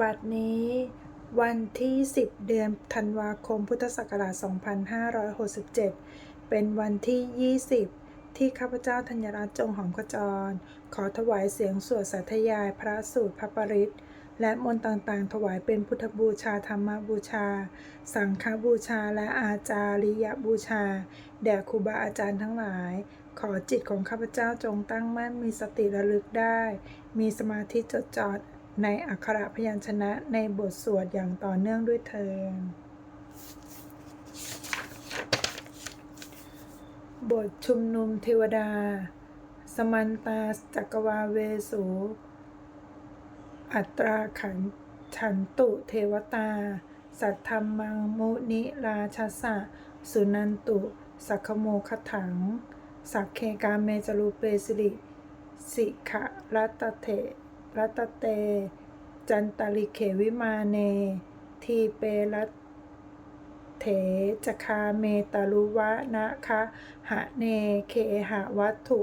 บัดนี้ วันที่ 10 เดือนธันวาคมพุทธศักราช 2567 เป็นวันที่ 20 ที่ข้าพเจ้าธัญรัตน์จงหอมขจร ขอถวายเสียงสวดสาธยายพระสูตรพระปริตและมนต์ต่างๆ ถวายเป็นพุทธบูชาธรรมบูชา สังฆบูชาและอาจาริยบูชา แด่ครูบาอาจารย์ทั้งหลาย ขอจิตของข้าพเจ้าจงตั้งมั่นมีสติระลึกได้ มีสมาธิจดจ่อ ในอักขระพยัญชนะในบทสวดอย่างต่อเนื่องด้วยเทิงบทชุมนุมเทวดา สมันตาจักรวาเวสู อัตราขันฉันตุเทวตา สัทธรรมังมุนิราชสะ สุนันตุ สักโมคถัง สักเคกาเมจรูเปสิริ สิขะรัตเถ รัตเต จันตลิเขวิมาเน ทีเปรัตเถจคาเมตาลุวะนะคะหะเนเคหะวัตถุ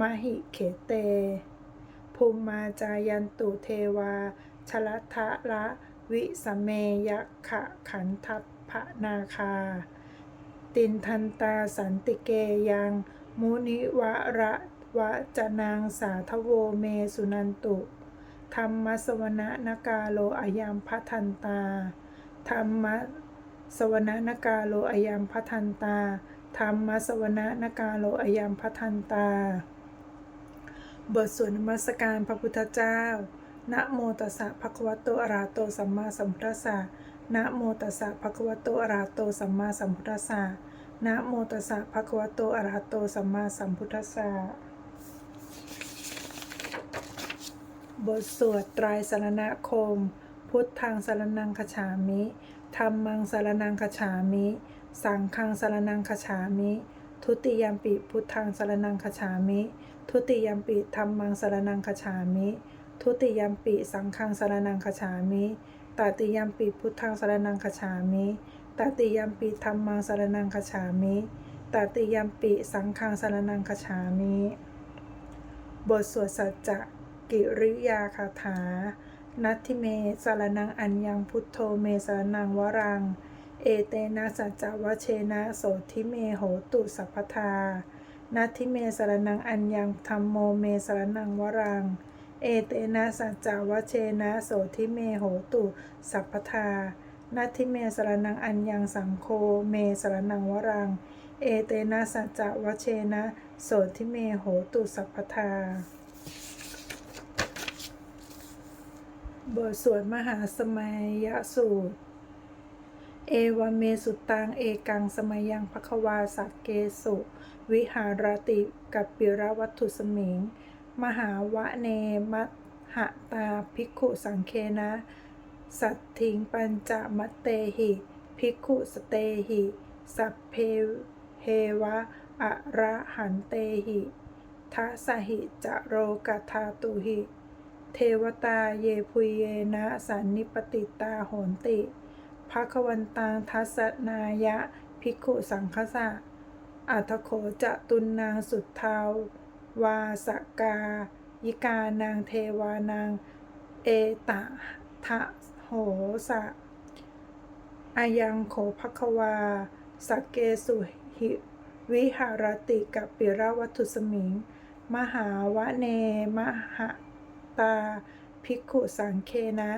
มหิเขเต ภูมิมาจายันตุเทวา ชลัทะละวิสเมยะขะขันทัพพนาคา ตินทันตาสันติเกยัง มุนิวะระวะจนางสาทโวเมสุนันตุ ธรรมสวนนกาโลอายามพัทันตา ธรรมสวนนกาโลอายามพัทันตา ธรรมสวนนกาโลอายามพัทันตา บทสวดนมัสการพระพุทธเจ้า นะโมตัสสะภะคะวะโตอะระหะโตสัมมาสัมพุทธัสสะ นะโมตัสสะภะคะวะโตอะระหะโตสัมมาสัมพุทธัสสะ นะโมตัสสะภะคะวะโตอะระหะโตสัมมาสัมพุทธัสสะ บทสวดตรายสรณคม พุทธังสรนังคฉามิธรรมังสรนังคฉามิ สังฆังสรนังคฉามิ ทุติยมปิพุทธังสรนังคฉามิ ทุติยมปิธรรมังสรนังคฉามิ ทุติยมปิสังฆังสรนังคฉามิตติยมปิพุทธังสรนังคฉามิตติยมปิธรรมังสรนังคฉามิตติยมปิสังฆังสรนังคฉามิ บทสวดสัจจะ กิริยาคาถา นัตทิเมสารนังอัญญังพุทโธเมสารนังวรัง เอเตนะสัจจวเชนะโสทิเมโหตุสัพพทานัตทิเมสารนังอัญญังธรรมโมเมสารนังวรัง เอเตนะสัจจวเชนะโสทิเมโหตุสัพพทานัตทิเมสารนังอัญญังสังโฆเมสารนังวรัง เอเตนะสัจจวเชนะโสทิเมโหตุสัพพทา บทสวดมหาสมัยสูตร เอวเมสุตัง เอกังสมัยยังภควาสักเกสุ วิหารติกับปิระวัตถุสมิง มหาวะเนมัหตาภิกขุสังเคนะ สัตถิงปัญจมัตเตหิ ภิกขุสเตหิ สัพเพเฮวะอะระหันเตหิทัสหิจโรกธาตุหิ เทวตาเยพุเยนะสันนิปติตาโหนติภควันตังทัสนายะ ภิกขุสังคสะอัทโขจะตุนนางสุดเทาวาสกา ยิกานางเทวานาง เอตะทะโหสะอายังโขภควาสักเกสุหิวิหารติกับปิรวัตถุสมิง มหาวะเนมหะ ตา ภิกขุสังเคนะ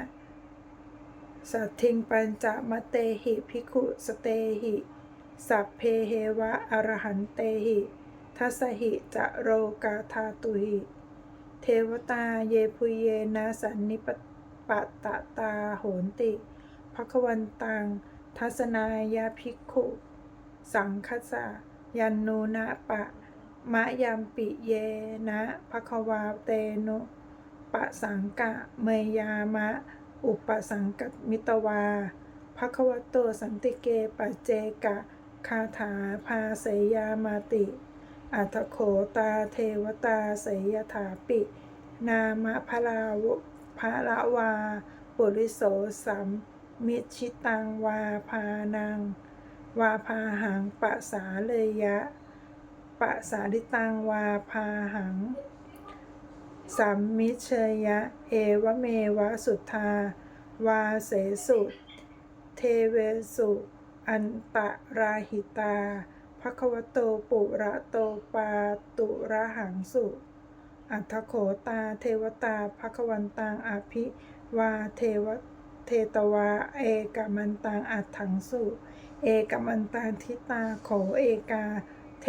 สัททิงปัญจมเตหิ ภิกขุสเตหิ สัพเพเฮวะอรหันเตหิ ทัสหิจะโรกาธาตุหิ เทวตาเยพุเยนะสันนิปปะตะตาโหนติภควันตัง ทัศนายาภิกขุ สังคสะยันนูนะปะ มะยัมปิเยนะภควาเตนุ ปะสังกะเมยามะ อุปสังกมิตวาภควโตสันติเกปเจกะ คาถาพาเสยามาติ อัตโขตาเทวตาเสยถาปิ นามะพลาวพระละวา ปุริโสสัมมิชิตังวาพานัง วาพาหังปะสาเลยยะปะสาลิตังวาพาหัง สัมมิเชยะ เอวเมวะสุทธา วาเสสุเทเวสุ อันตะราหิตาภควโตปุระโตปาตุระหังสุ อัทโขตาเทวตาภควันตังอภิวาเทวเทตวา เอกมันตังอัตถังสุ เอกมันตังทิตาโขเอกา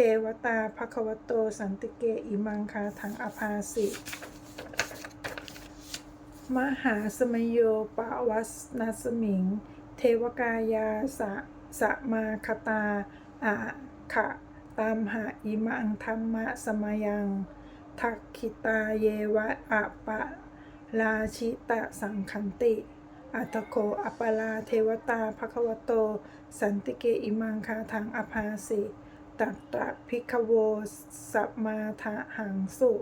ทวตาภควโต สันติเกอิมังคาทังอภาสิ มหาสมโยปวัสนาสมิง เทวกายาสะสะมาคตาอาขะตามหาอิมังธรรมะสมยัง ทักขิตาเยวะอะปะลาชิตะสังคันติ อัตโคอัปปลาเทวตาภควโต สันติเกอิมังคาทังอภาสิ ตัตตะพิกโวสัมมาทะหังสุ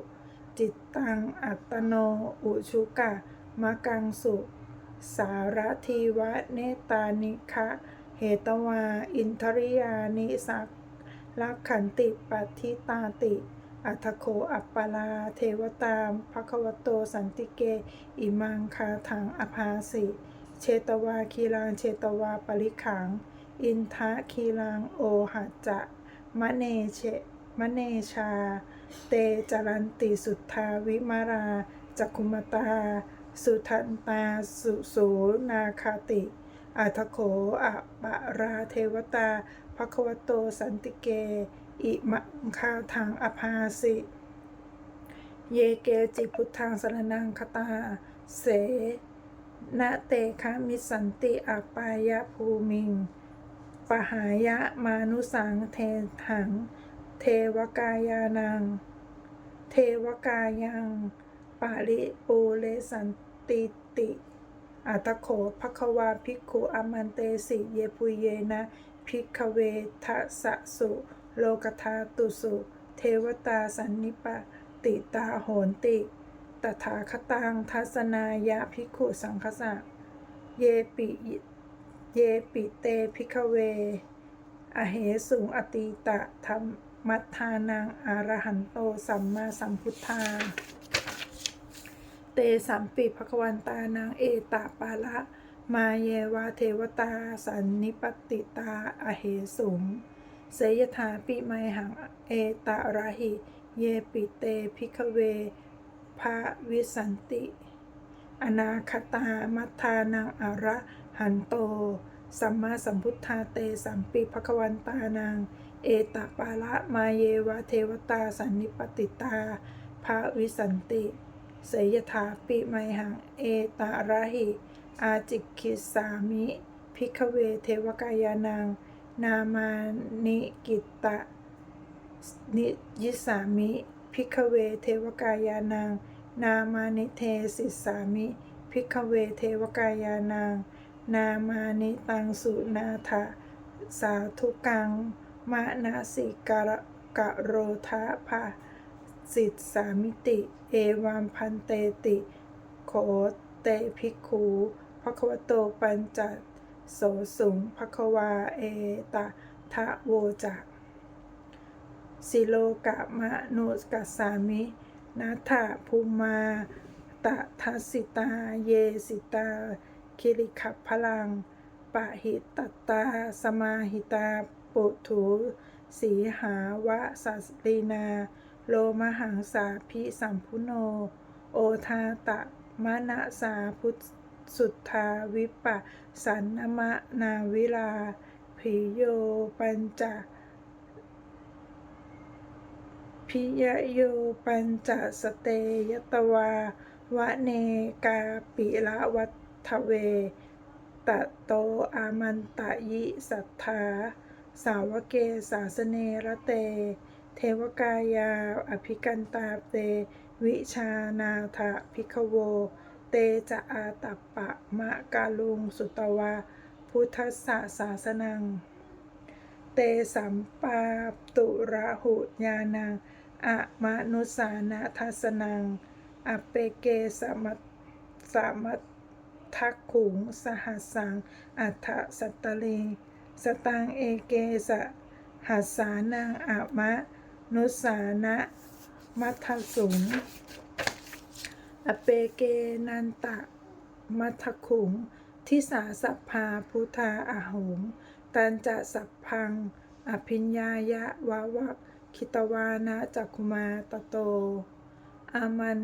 จิตตังอัตโนอุชุกะมะกังสุ สารทีวะเนตานิคะเหตวา อินทริยานิสักลักขันติปัฏทิตาติ อัทโคอัปปลา เทวตามภควโตสันติเก อิมังคาทังอภาสิ เชตวาคีลังเชตวาปริขัง อินทะคีลังโอหัจจะ มะเนเชมะเนชา เตจรันติสุทธาวิมาราจักคุมตา สุทันตา สุสูนาคาติ อัทโขอะปะราเทวตาภควโตสันติเก อิมังคาทังอภาสิ เยเกจิพุทธังสรนังคตา เสนะเตคะมิสันติอาปายะภูมิง ปหายะมานุสังเทถัง เทวกายานัง เทวกายังปาริปูเลสันติติอัตโขภควาภิกขุอมันเตสิเยปุเยนะภิกขเวทัสสะสุโลกธาตุสุ เทวตาสันนิปติตาโหนติ ตถาคตังทัศนายะภิกขุสังคสะ เยปิ เยปิเตภิกเว อเหสุงอติตะธรรมัทธานังอารหันโตสัมมาสัมพุทธา เตสัมปิภควันตานางเอตาปาละมาเยวาเทวตาสันนิปติตาอเหสุงเสยถาปิไมหังเอตาราหิ เยปิเตพิกเวภาวิสันติ อนาคตามัทธานังอาระ หันโต สัมมาสัมพุทธาเต สัมปิภควันตานาง เอตปาละมาเยวะเทวตาสันนิปติตาภาวิสันติเสยถาปิไมหัง เอตาราหิ อาจิคิสามิ พิกเวเทวกายานาง นามานิกิตตะ นิยิสามิ พิกเวเทวกายานาง นามานิเทสิสามิ พิกเวเทวกายานาง นามานิตังสุนาถะสาธุกังมะนาสิกะกะโรทะภาสิทสามิติ เอวัมพันเตติโขเตภิกขูภควโตปัญจโสสุงภควาเอตะทะโวจักสิโลกะมะนุสกัสสามินัทธภูมาตะทัสิตา เยสิตา คิริขับพลัง ปะหิตตตา สมาหิตา ปุถุสีหาวะสัสลีนา โลมหังสาพิสัมพุโน โอทาตะมะนะสาพุทสุทธาวิปะ สันนมะนาวิลาพิโยปัญจพิยโยปัญจสเตยตวาวะเนกาปิละวัต ฏเว ตะโตอามันตะยิสัทธา สาวเกสาสเนระเต เทวกายา อภิกันตาเต วิชานาถะพิกโว เตจะอาตัปปะมะกาลุงสุตวา พุทธสะสาสนัง เตสัมปาตุระหุญานังอะมนุสานะทัสนังอเปเกสมัสมัต ทักขุง สหัสัง อัฏฐสัตตเล สตังเอเกสะหัสสานังอะมะ นุสานะมัทสุงอเปเกนันตะมัทคุง ทิสาสัพพาพุทธาอาหง ตันจะสัพพัง อภิญญายะวาวักคิตวานะจักคุมาตโต อามัน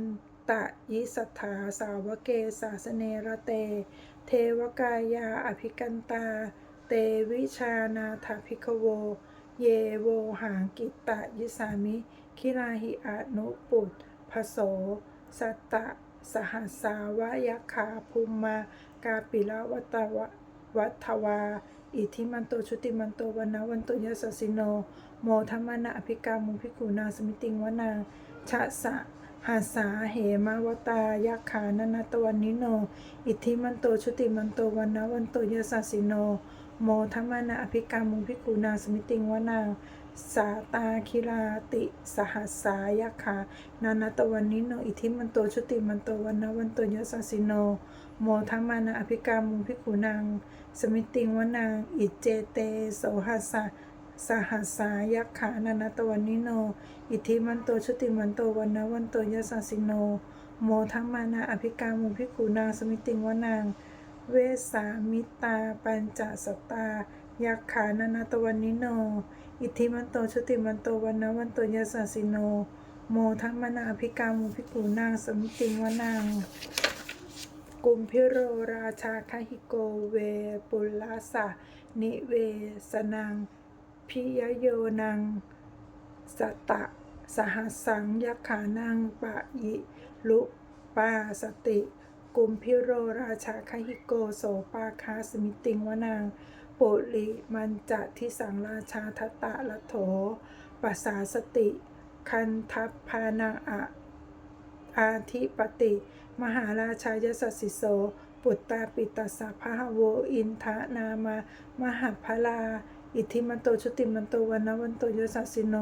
ตะยิสัทธาสาวเกสาสเนระเต เทวกายาอภิกันตา เตวิชานาถาภิกโว เยโวหางกิตตะยิสามิ คิราหิอานุปุตพโส สัตตะสหัสาวายคาภูมมากาปิละวัตวะวัทวา อิทิมันโตชุติมันโตวันนวันโตยสสสิโน โมธรรมนะอภิกามุภิกขุนาสมิติงวนาชะสะ หาสาเหมาวตายาขานนตวันนิโน อิทธิมันโตชุติมันโตวันนะวันโตยสสสิโน โมธรรมนะอภิกามุภิกขุนาสมิติงวนาสาตาคิราติสหัสสายาขานานาตวันนิโน อิทธิมันโตชุติมันโตวันนวันโตยสสสิโน โมทัมมานะอภิกามุภิกุนางสมิติงวนาง อิเจเตโสหัสสะ สหัสายักขานานตวันนิโน อิทธิมันโตชุติมันโตวันนวันโตยสสสิโน โมทัมมานะอภิกามุภิกขุนางสมิติงวนาง เวสามิตา ปัญจสตา ยักขานานตวันนิโน อิทธิมันโตชุติมันโตวันนวันโตยสสสิโน โมทัมมานะอภิกามุภิกขุนางสมิติงวนางกุมพิโรราชาคหิโกเวปุลลาสะนิเวสนัง พิยโยนัง สตะ สหัสสังยักขานังปะยิลุปาสติ กุมพิโรราชาคหิโกโสปาคาสมิติงวนางปุริมันจะทิสังราชาทตะละโถปัสสาสติ คันทัพพานังอะอาธิปติ มหาราชายสสิโส ปุตตาปิตสะพหะโวอินทะนามา มหาพลา อิทธิมันโตชุติมันโตวันนะวันโตยสสสิโน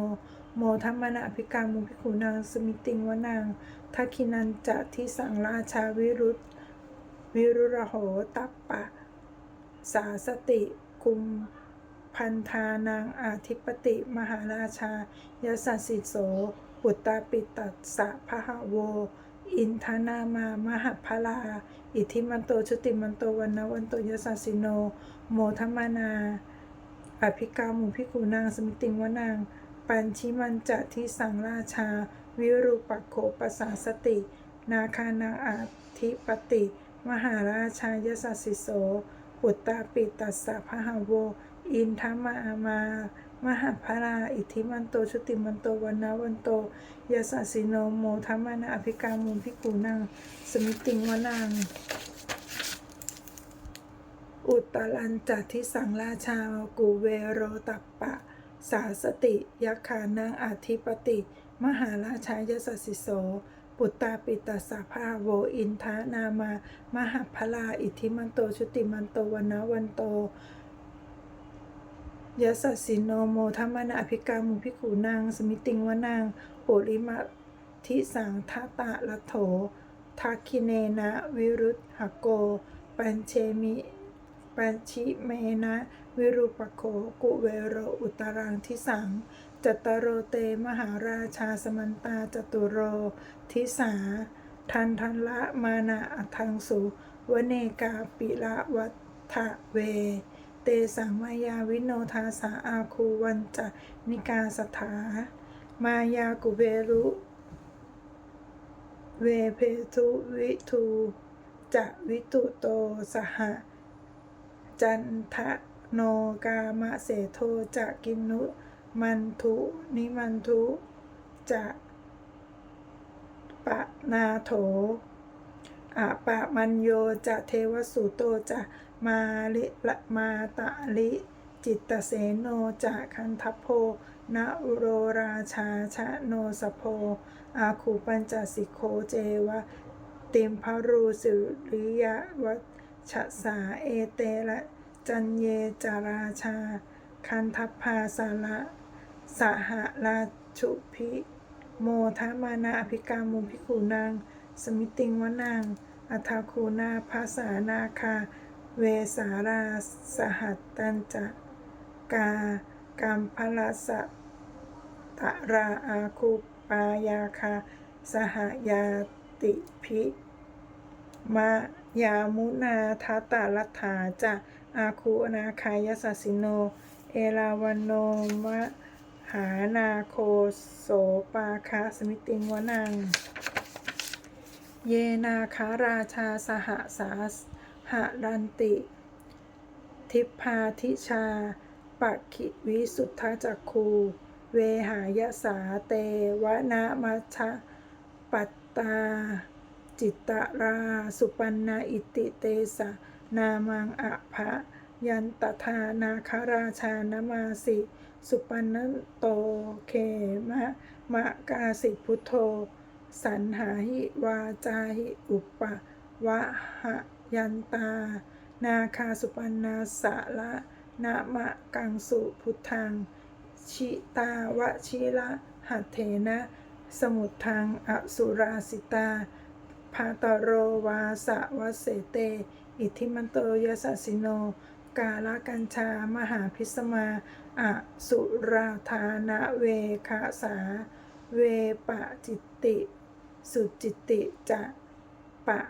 โมทัมมนะอภิกามุภิขุนางสมิติงวนางทักินันจะทิสังราชาวิรุตวิรุระโหตัปปะ สาสติกุมพันธานางอาธิปติ มหาราชายสัสสิโสปุตตาปิตัสสะพะหะโว อินทนามามหาพลา อิทธิมันโตชุติมันโตวันนวันโตยสสสิโน โมทัมมนา อภิกามุภิกุนางสมิติงวนาง ปัญชิมันจะที่สังราชา วิรูปักโขปสาสติ นาคานางอาธิปติ มหาราชายสัสสิโส ปุตตาปิตัสสะพะหะโว อินทมามามหาพลาอิทธิมันโต ชุติมันโตวันนะวันโตยสสสิโนโมทัมมานาอภิกามุภิกุนางสมิติงวนาง อุตตรัญจัทิสังราชากุเวโรตัปปะ สาสติยักขานางอาธิปติ มหาราชายสสสิโส ปุตตาปิตัสสะภาโวอินทานามามหาพลาอิทธิมันโตชุติมันโตวนนะวันโตยสสสิโนโมทัมมนาอภิกามุภิขุนาง สมิติงวนางปุริมาทิสังทตะละโถทักคิเนนะ วิรุธหโก ปัญเชมิ ปัญชิเมนะ วิรูปโคกุเวโรอุตรังทิสังจัตโรเตมหาราชาสมันตาจตุโร ทิสา ทันทันละมานาอัทังสุวเนกาปิละวัฏเว เตสังมายาวิโนทาสาอาคูวันจะนิกาสถามายากุเวรุเวเพทุวิทูจะวิตุโตสหะ จันทะโนกามะเสโทจะกินุมันทุนิมันทุจะปะนาโถอะปะมันโยจะเทวสุโตจะมาลิละมาตะลิจิตตเสโนจะคันทพโพนะอุโรราชาชะโนสโพอาคูปัญจสิโคเจวะติมพารูสุริยวั ชสาเอเตระจันเยจาราชา คันทัพพาสาระสหราชุพิโมทามานาอภิกามุภิกขุนาง สมิติงวนาง อัทาคูนาภาษานาคา เวสาราสหัตตันจะกากรรมพลสะตะราอาคูปายาคา สหยาติพิมะ ยามุนาทัตตาลัทธาจะอาคูนาคายสัสิโน เอราวันโนมะหานาโคโสปาคาสมิติงวนัง เยนาคาราชาสหสาหรันติ ทิพพาทิชาปักขิวิสุทธจักคู เวหายสาเตวนามัชะปัตตา จิตตราสุปันนาอิติเตสะนามังอะภะยันตทานาคาราชานมาสิ สุปันนโตเคมะมะกาสิพุทโธ สันหาหิวาจาหิอุปะวะหะยันตา นาคาสุปันนาสะละนามะกังสุพุทธัง ชิตาวชิระหัตเถนะ สมุทธังอสุราสิตา ภาตโรวาสะวะเสเต อิทิมันโตยสัสสิโน กาลกัญชามหาพิสมาอสุราธานะเวคาสา เวปะจิตติ สุจิตติจะปะ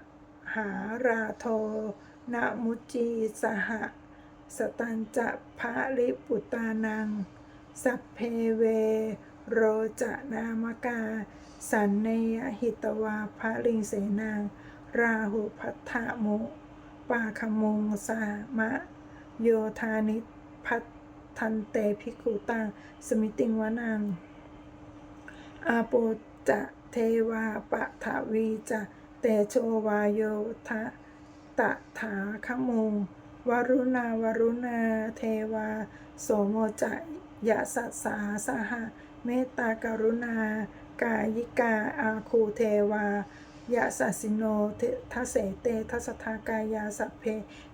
หาราโทนะมุจีสหะสตันจะภะริปุตานัง สัพเพเว โรจะนามกา สันเนยหิตวาภะลิงเสนาง ราหุพัทธะมุปาคมงสามะ โยธานิพัททันเตภิกขุตังสมิติงวนังอาโปจะเทวาปะทวีจะเตโชวายโยทะตะถาขมุงวรุณาวรุณาเทวา โสโมจะยะสัสสาสหะเมตตากรุณา กายิกาอาคูเทวายะสัสิโนเททัสเสเตทัสสทากายาสัพเพ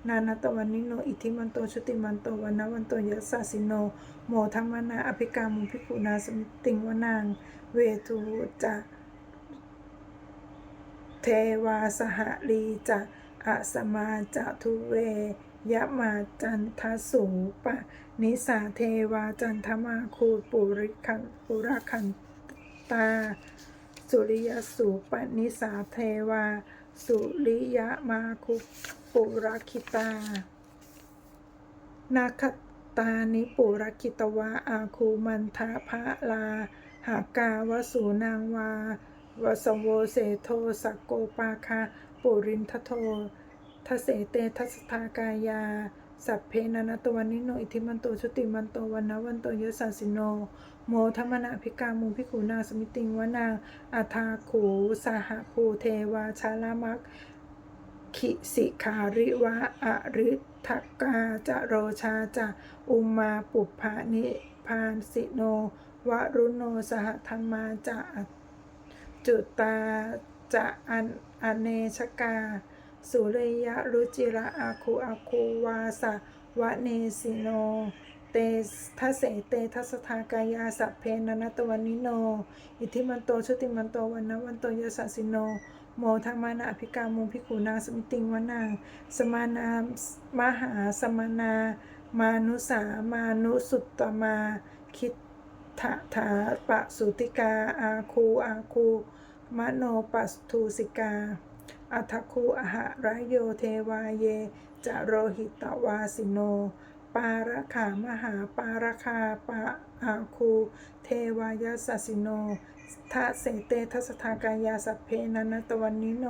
นานาตวันนิโน อิทิมันโตชุติมันโตวันนวันโตยะสัสิโน โมทัมมนาอภิกามุภิกุนาสมิติงวนาง เวทูจะเทวาสหลีจะอะสมาจะทุเวยะมาจันทสูปะ นิสาเทวาจันทมาคูปุริคันปุระคันต ตา สุริยสูปนิสาเทวา สุริยมาคุปุรคิตา นาคตานิปุรคิตวาอาคูมันทาภะลา หากาวสูนางวาวสโวเสโทสกโกปาคาปุรินทโททเสเตทัสทากายา สัพเพนันตวันนิโน อิทิมันโตชุติมันโตวันนวันโตยสสสิโน โมธรรมนาภิกามุภิกขุนาสมิติงวนาอาทาขูสหภูเทวาชาลามักขิสิขาริวะอริทักกาจะโรชาจะอุมมาปุพานิพานสิโน วรุโนสหธรรมาจะจุตาจะอันอเนชกา สุริยะรุจิระอาคูอาคูวาสะวะเนสิโน เตทัสเสเตทัสทากายาสัพเพนันตวันนิโน อิทิมันโตชุติมันโตวันนวันโตยสัสสิโน โมธรรมานาอภิกามุภิกขุนาสมิติงวนางสมานามหาสมานา มานุสามานุสุตตมาคิดถาถาปะสุติกาอาคูอาคูมโนปัสทูสิกา อัทคูอหะรายโยเทวาเย จะโรหิตวาสิโน ปาระขามหาปาระคาปะอาคู เทวายาสสิโนทะเสเตทัสทากายาสัพเพนันตวันนิโน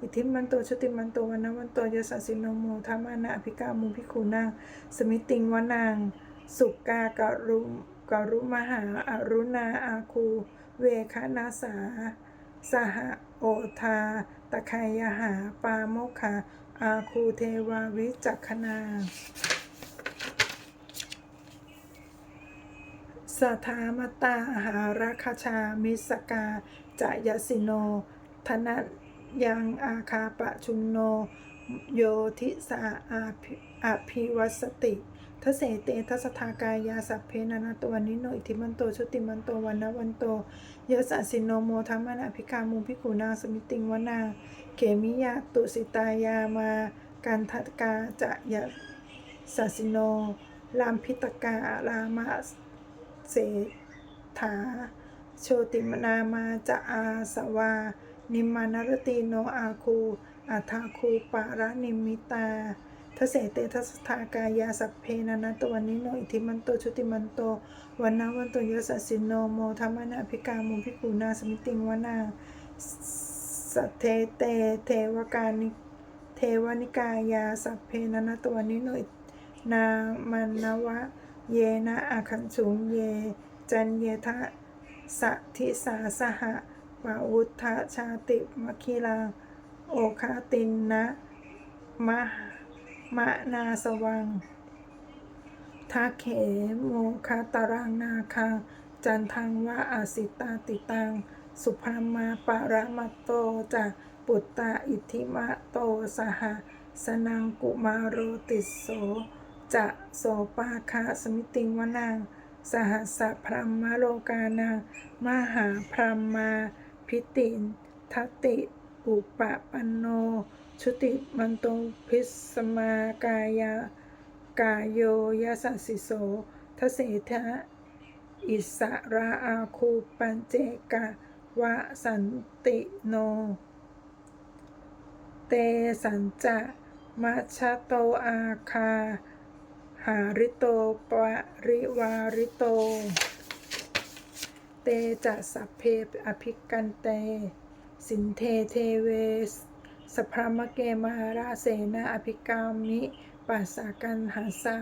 อิทิมันโตชุติมันโตวันนวันโตยสัสสิโนโมธรรมานะอภิกามุภิกขุนางสมิติงวนางสุกากะรุกรุมหาอรุณาอาคู เวคนาสา สหโอทา ตะไคยหา ปาโมคาอาคูเทวาวิจักขนาสถามตาหาราคชา มิสกาจายสิโน ธนะยังอาคาปะชุมโน โยทิสาอาภิอภิวัสติ ทเสเตทัสทากายาสัพเพนานาตัวนิโนอิทิมันโตชุติมันโตวันนวันโตยสสสิโนโมทัมมนาภิกามุภิกุนาสมิติงวนาเขมิยาตุสิตายามากันทัตกาจะยะสัสสิโนลามพิตการามะเศรษฐาโชติมนามาจะอาสวา นิมานรตีโนอาคูอัฏฐาคูปะระนิมิตา ทเสเตทัสทากายาสัพเพนันตวันนิโนอิทิมันโตชุติมันโตวันนาวันโตยสสสินโนโมธรรมนาภิกามุภิกูนาสมิติงวนาสัทเทเตเทวกานิเทวนิกายาสัพเพนันตวันนิโนนามันนวะ เยนะอาคันสุงเย จันเยทะสัทิสาสหะวาวุธชาติมคิลาโอคาตินนะมะ มะนาสวังทาเขโมคาตารังนาคังจันทังวะอาสิตาติตัง สุภามาปะรมะโตจะปุตตาอิทิมะโตสหสนังกุมาโรติโส จะโสปาคาสมิติงวนังสหัสสะพรหมโลกานังมหาพรหมาพิตินทัต ติปุปปันโน ชุติมันโตพิสมากายากายโยยสสสิโสทเสทะอิสราอาคูปัญเจกะวะสันติโน เตสัญจะมัชชโตอาคา หาริโตปริวาริโต เตจะสัพเพอภิกันเต สินเทเทเวสสพรมเกมาราเสนาอภิกามิปัสสากันหาสะ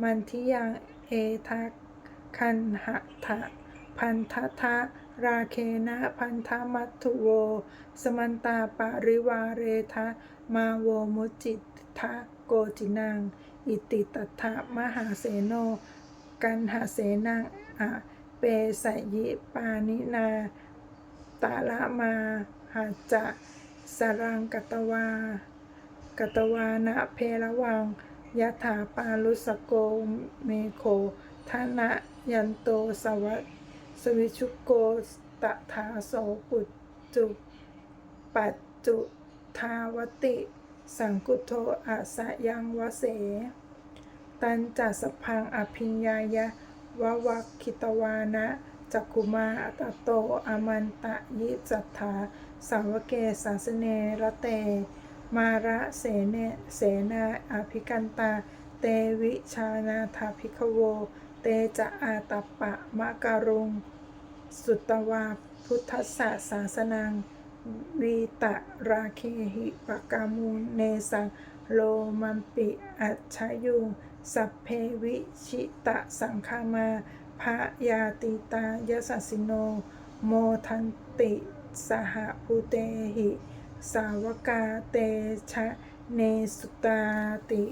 มันทิยังเอทักคันหะทะพันทะทะราเคนะพันธมัตถุโว สมันตาปริวาเรทะมาโวมุจิตทะโกจินัง อิติตัทธะมหาเสโน กันหาเสนังอะเปสยิปานินาตาละมาหาจะสรังกตวา กตวานะเพระวังยะถาปาลุสโกเมโคทนะยันโตสวัสสวิชุโกตถาโสปุจจุ ปัจจุทาวติ สังกุโทอาสะยังวเส ตันจัสพพังอภิญญายะวะวักคิตวานะ จักคุมาอัตโตอามันตะยิจัตถาสาวเกสาสเนระเต มาระเสเนเสนาอภิกันตา เตวิชานาทาภิกขโว เตจะอาตปปะมะการุง สุตวาพุทธศาสาสนังวีตะราเคหิปกามูเนสังโลมันปิอัจฉยุงสัพเพวิชิตะสังคามา พระยาติตายสัสสิโน โมทันติ สหภูเตหิ สาวกาเตชะเนสุตาติ